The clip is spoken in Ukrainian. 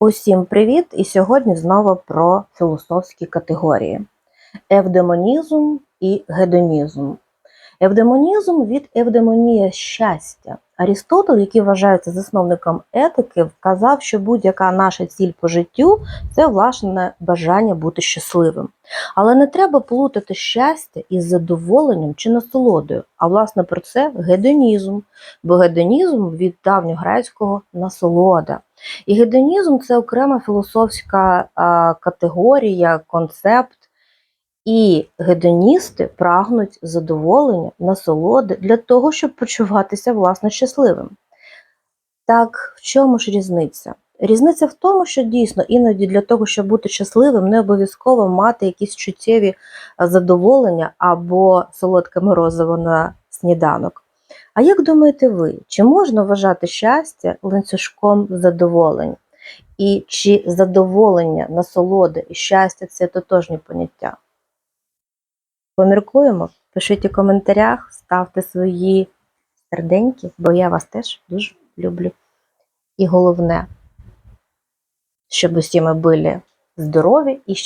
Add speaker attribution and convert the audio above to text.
Speaker 1: Усім привіт! І сьогодні знову про філософські категорії: евдемонізм і гедонізм. Евдемонізм від евдемонія щастя. Арістотель, який вважається засновником етики, вказав, що будь-яка наша ціль по життю це власне бажання бути щасливим. Але не треба плутати щастя із задоволенням чи насолодою, а власне про це гедонізм, бо гедонізм від давньогрецького насолода. І гедонізм це окрема філософська категорія, концепт. І гедоністи прагнуть задоволення, насолоди для того, щоб почуватися власне щасливим. Так, в чому ж різниця? Різниця в тому, що дійсно іноді для того, щоб бути щасливим, не обов'язково мати якісь чуттєві задоволення або солодке морозиво на сніданок. А як думаєте ви, чи можна вважати щастя ланцюжком задоволень? І чи задоволення, насолоди і щастя це тотожні поняття? Поміркуємо, пишіть у коментарях, ставте свої серденьки, бо я вас теж дуже люблю. І головне, щоб усі ми були здорові і щасливі.